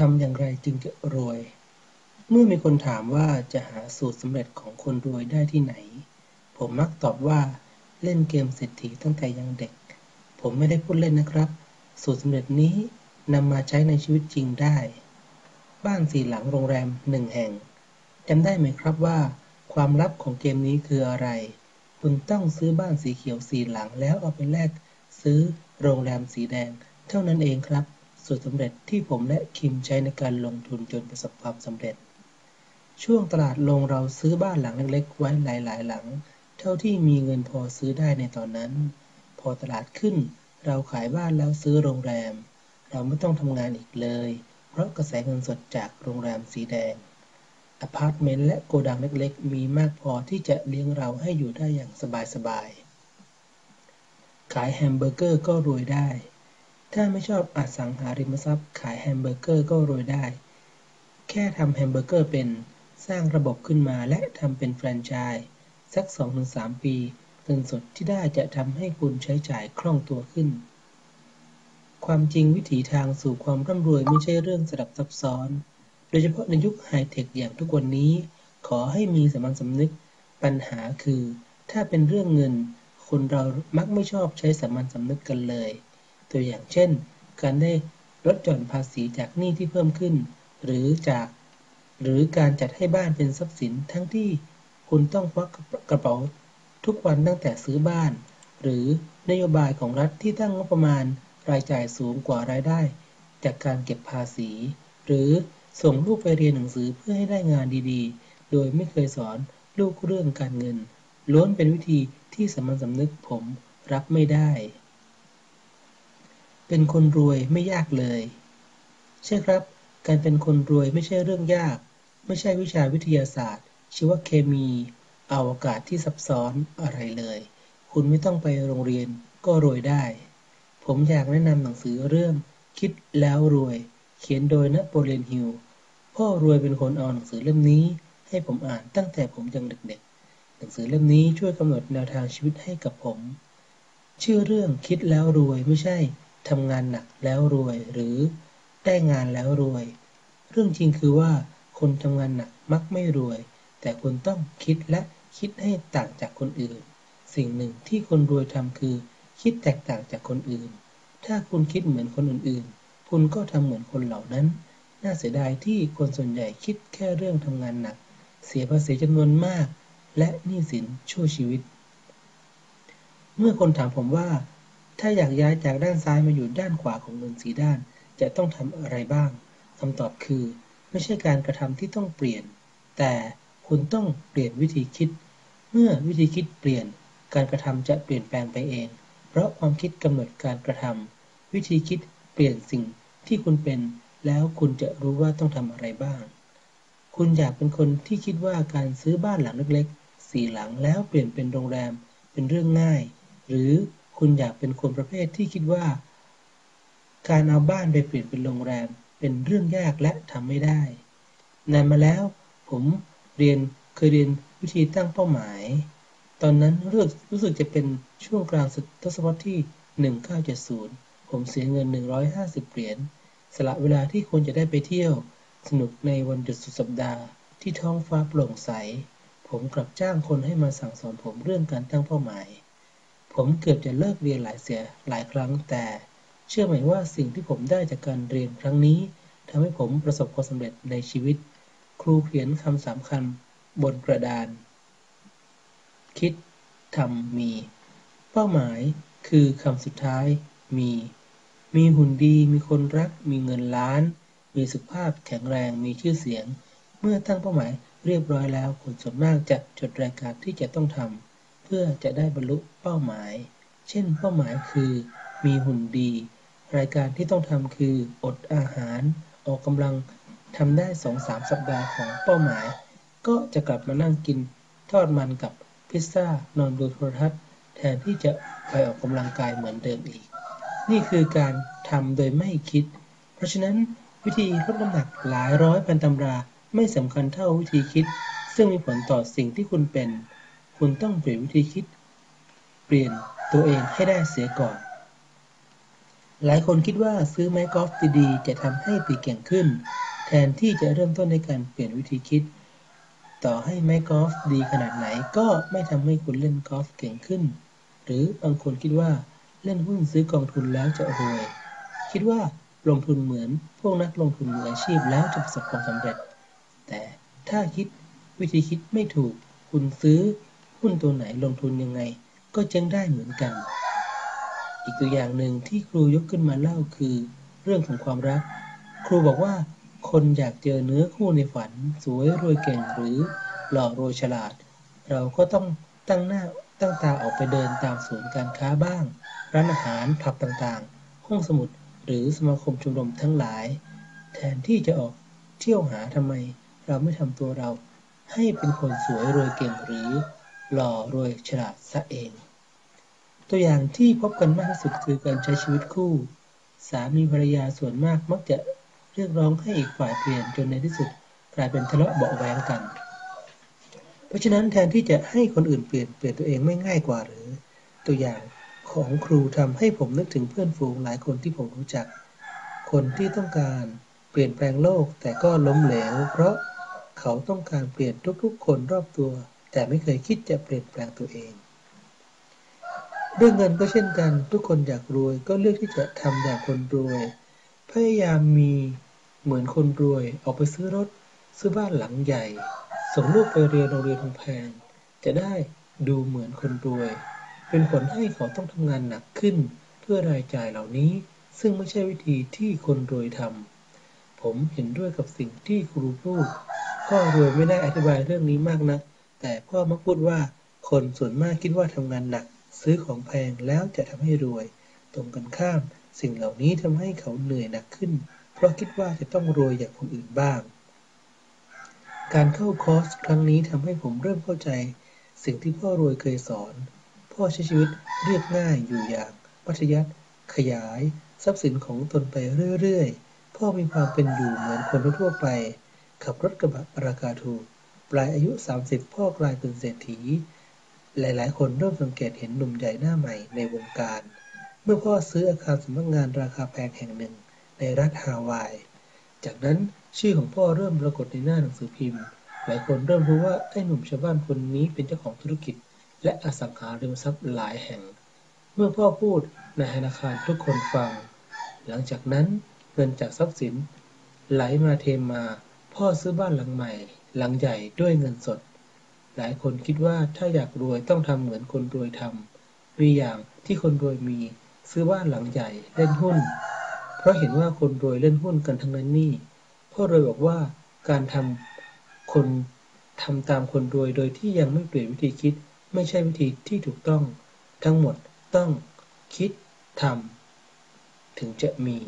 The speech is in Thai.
ทำอย่างไรจึงจะรวย เมื่อมีคนถามว่าจะหาสูตรสำเร็จของคนรวยได้ที่ไหน ผมมักตอบว่าเล่นเกมเศรษฐีตั้งแต่ยังเด็ก ผมไม่ได้พูดเล่นนะครับ สูตรสำเร็จนี้นำมาใช้ในชีวิตจริงได้ บ้านสี่หลังโรงแรมหนึ่งแห่งจำได้ไหมครับว่า ความลับของเกมนี้คืออะไร คุณต้องซื้อบ้านสีเขียวสี่หลังแล้วเอาไปแลกซื้อโรงแรมสีแดง เท่านั้นเองครับ สูตรสำเร็จที่ผมและคิมใช้ในการลงทุนจนประสบความสำเร็จ ช่วงตลาดลงเราซื้อบ้านหลังเล็กๆ ไว้หลายๆ หลัง เท่าที่มีเงินพอซื้อได้ในตอนนั้น พอตลาดขึ้น เราขายบ้านแล้วซื้อโรงแรม เราไม่ต้องทำงานอีกเลย เพราะกระแสเงินสดจากโรงแรมสีแดงอพาร์ตเมนต์และโกดังเล็กๆ มีมากพอที่จะเลี้ยงเราให้อยู่ได้อย่างสบายๆ ขายแฮมเบอร์เกอร์ก็รวยได้ ถ้าไม่ชอบอสังหาริมทรัพย์ขายแฮมเบอร์เกอร์ก็รวยได้ แค่ทำแฮมเบอร์เกอร์เป็น สร้างระบบขึ้นมาและทำเป็นแฟรนไชส์สัก 2-3 ปีเงินสดที่ได้จะทำให้คุณใช้จ่ายคล่องตัวขึ้น ความจริงวิถีทางสู่ความร่ำรวยไม่ใช่เรื่องสลับซับซ้อน โดยเฉพาะในยุคไฮเทคอย่างทุกวันนี้ ขอให้มีสมัญสำนึก ปัญหาคือ ถ้าเป็นเรื่องเงิน คนเรามักไม่ชอบใช้สมัญสำนึกกันเลย ตัวอย่างเช่น การได้ลดหย่อนภาษีจากหนี้ที่เพิ่มขึ้น หรือจาก หรือการจัดให้บ้านเป็นทรัพย์สินทั้งที่คุณต้องควักกระเป๋าทุกวันตั้งแต่ซื้อบ้าน หรือนโยบายของรัฐที่ตั้งงบประมาณรายจ่ายสูงกว่ารายได้ จากการเก็บภาษี หรือส่งลูกไปเรียนหนังสือเพื่อให้ได้งานดีๆ โดยไม่เคยสอนลูกเรื่องการเงิน ล้วนเป็นวิธีที่สามัญสำนึกผมรับไม่ได้ เป็นคนรวยไม่ยากเลย ใช่ครับ การเป็นคนรวยไม่ใช่เรื่องยาก ไม่ใช่วิชาวิทยาศาสตร์ ชีวเคมีอวกาศที่ซับซ้อนอะไรเลย คุณไม่ต้องไปโรงเรียนก็รวยได้ ผมอยากแนะนำหนังสือเรื่อง คิดแล้วรวย เขียนโดยนโปเลียนฮิลพ่อรวยเป็นคนเอาหนังสือเล่มนี้ ให้ผมอ่านตั้งแต่ผมยังเด็กๆ หนังสือเล่มนี้ช่วยกำหนดแนวทางชีวิตให้กับผม ชื่อเรื่องคิดแล้วรวยไม่ใช่ ทำงานหนักแล้วรวย หรือได้งานแล้วรวย เรื่องจริงคือว่าคนทำงานหนักมักไม่รวย แต่คุณต้องคิดและคิดให้ต่างจากคนอื่น สิ่งหนึ่งที่คนรวยทำคือ คิดแตกต่างจากคนอื่น ถ้าคุณคิดเหมือนคนอื่นๆ คุณก็ทำเหมือนคนเหล่านั้น น่าเสียดายที่คนส่วนใหญ่คิดแค่เรื่องทำงานหนัก เสียภาษีจำนวนมาก และหนี้สินชั่วชีวิต เมื่อคนถามผมว่า ถ้าอยากย้ายจากด้านซ้ายมาอยู่ด้านขวาของเงินสีด้าน จะต้องทำอะไรบ้างคำตอบคือ ไม่ใช่การกระทำที่ต้องเปลี่ยน แต่คุณต้องเปลี่ยนวิธีคิด เมื่อวิธีคิดเปลี่ยน การกระทำจะเปลี่ยนแปลงไปเอง เพราะความคิดกำหนดการกระทำวิธีคิดเปลี่ยนสิ่งที่คุณเป็น แล้วคุณจะรู้ว่าต้องทำอะไรบ้าง คุณอยากเป็นคนที่คิดว่าการซื้อบ้านหลังเล็กๆสี่หลังแล้วเปลี่ยนเป็นโรงแรมเป็นเรื่องง่าย หรือ คุณอยากเป็นคนประเภทที่คิดว่า การเอาบ้านไปเปลี่ยนเป็นโรงแรม เป็นเรื่องยากและทำไม่ได้นานมาแล้วผมเรียนเคยเรียนวิธีตั้งเป้าหมาย ตอนนั้นรู้รู้สึกจะเป็นช่วงกลางทศวรรษที่ 1970 ผมเสียเงิน 150 เหรียญสละเวลาที่ควรจะได้ไปเที่ยว สนุกในวันหยุดสุดสัปดาห์ที่ท้องฟ้าโปร่งใส ผมกลับจ้างคนให้มาสั่งสอนผมเรื่องการตั้งเป้าหมาย ผมเกือบจะเลิกเรียนหลายเสียหลายครั้ง แต่เชื่อไหมว่าสิ่งที่ผมได้จากการเรียนครั้งนี้ทำให้ผมประสบความสำเร็จในชีวิต ครูเขียนคำสามคำบนกระดาน คิดทำมี เป้าหมายคือคำสุดท้ายมี มีหุ่นดี มีคนรัก มีเงินล้าน มีสุขภาพแข็งแรง มีชื่อเสียง เมื่อตั้งเป้าหมายเรียบร้อยแล้วคนส่วนมากจะจดรายการที่จะต้องทำ พื่อจะได้บรรลุเป้าหมาย เช่น เป้าหมายคือ มีหุ่นดี รายการที่ต้องทำคือ อดอาหาร ออกกำลังทำได้สองสามสัปดาห์ของเป้าหมาย ก็จะกลับมานั่งกินทอดมันกับพิซซ่านอนดูโทรทัศน์ แทนที่จะไปออกกำลังกายเหมือนเดิมอีก นี่คือการทำโดยไม่คิด เพราะฉะนั้นวิธีลดน้ำหนักหลายร้อยพันตำราไม่สำคัญเท่าวิธีคิด ซึ่งมีผลต่อสิ่งที่คุณเป็น คุณต้องเปลี่ยนวิธีคิด เปลี่ยนตัวเองให้ได้เสียก่อน หลายคนคิดว่าซื้อไม้กอล์ฟดีๆจะทำให้ตีเก่งขึ้น แทนที่จะเริ่มต้นในการเปลี่ยนวิธีคิด ต่อให้ไม้กอล์ฟดีขนาดไหนก็ไม่ทำให้คุณเล่นกอล์ฟเก่งขึ้น หรือบางคนคิดว่าเล่นหุ้นซื้อกองทุนแล้วจะรวย คิดว่าลงทุนเหมือนพวกนักลงทุนมืออาชีพแล้วจะประสบความสำเร็จ แต่ถ้าคิดวิธีคิดไม่ถูก คุณซื้อ หุ้นตัวไหนลงทุนยังไง ก็เจ๊งได้เหมือนกัน อีกตัวอย่างหนึ่งที่ครูยกขึ้นมาเล่าคือ เรื่องของความรัก ครูบอกว่า คนอยากเจอเนื้อคู่ในฝัน สวยรวยเก่งหรือหล่อรวยฉลาด เราก็ต้องตั้งหน้าตั้งตาออกไปเดินตามศูนย์การค้าบ้าง ร้านอาหารผับต่างๆ ห้องสมุดหรือสมาคมชมรมทั้งหลาย แทนที่จะออกเที่ยวหาทำไม เราไม่ทำตัวเราให้เป็นคนสวยรวยเก่งหรือ หล่อรวยฉลาดซะเอง ตัวอย่างที่พบกันมากที่สุดคือการใช้ชีวิตคู่ สามีภรรยาส่วนมากมักจะเรียกร้องให้อีกฝ่ายเปลี่ยนจนในที่สุดกลายเป็นทะเลาะเบาแวงกัน เพราะฉะนั้นแทนที่จะให้คนอื่นเปลี่ยนเปลี่ยนตัวเองไม่ง่ายกว่าหรือ ตัวอย่างของครูทำให้ผมนึกถึงเพื่อนฝูงหลายคนที่ผมรู้จัก คนที่ต้องการเปลี่ยนแปลงโลกแต่ก็ล้มเหลว เพราะเขาต้องการเปลี่ยนทุกๆ คนรอบตัว แต่ไม่เคยคิดจะเปลี่ยนแปลงตัวเอง เรื่องเงินก็เช่นกัน ทุกคนอยากรวยก็เลือกที่จะทำอย่างคนรวย พยายามมีเหมือนคนรวยออกไปซื้อรถ ซื้อบ้านหลังใหญ่ ส่งลูกไปเรียนโรงเรียนแพงจะได้ดูเหมือนคนรวย เป็นผลให้เขาต้องทำงานหนักขึ้น เพื่อรายจ่ายเหล่านี้ ซึ่งไม่ใช่วิธีที่คนรวยทำผมเห็นด้วยกับสิ่งที่ครูพูดพ่อรวยไม่ได้อธิบายเรื่องนี้มากนะัก แต่พ่อมักพูดว่าคนส่วนมากคิดว่าทำงานหนัก ซื้อของแพงแล้วจะทำให้รวย ตรงกันข้าม สิ่งเหล่านี้ทำให้เขาเหนื่อยหนักขึ้น เพราะคิดว่าจะต้องรวยอย่างคนอื่นบ้าง การเข้าคอร์สครั้งนี้ทำให้ผมเริ่มเข้าใจ สิ่งที่พ่อรวยเคยสอน พ่อใช้ชีวิตเรียบง่ายอยู่อย่างมัธยัติขยาย ทรัพย์สินของตนไปเรื่อยๆ พ่อมีความเป็นอยู่เหมือนคนทั่วไป ขับรถกระบะราคาถูก ปลายอายุ 30 พ่อกลายเป็นเศรษฐี หลายๆ คนเริ่มสังเกตเห็นหนุ่มใหญ่หน้าใหม่ในวงการ เมื่อพ่อซื้ออาคารสำนักงานราคาแพงแห่งหนึ่งในรัฐฮาวาย จากนั้นชื่อของพ่อเริ่มปรากฏในหน้าหนังสือพิมพ์ หลายคนเริ่มรู้ว่าไอ้หนุ่มชาวบ้านคนนี้เป็นเจ้าของธุรกิจ และอสังหาริมทรัพย์หลายแห่ง เมื่อพ่อพูดในธนาคารทุกคนฟัง หลังจากนั้นเงินจากทรัพย์สิน ไหลมาเทมา พ่อซื้อบ้านหลังใหม่ หลังใหญ่ด้วยเงินสด หลายคนคิดว่าถ้าอยากรวยต้องทำเหมือนคนรวยทำมีอย่างที่คนรวยมีซื้อบ้านหลังใหญ่เล่นหุ้น เพราะเห็นว่าคนรวยเล่นหุ้นกันทั้งนั้นนี่พ่อรวยบอกว่าการทำคนทำตามคนรวยโดยที่ยังไม่เปลี่ยนวิธีคิด ไม่ใช่วิธีที่ถูกต้อง ทั้งหมดต้องคิดทำถึงจะมี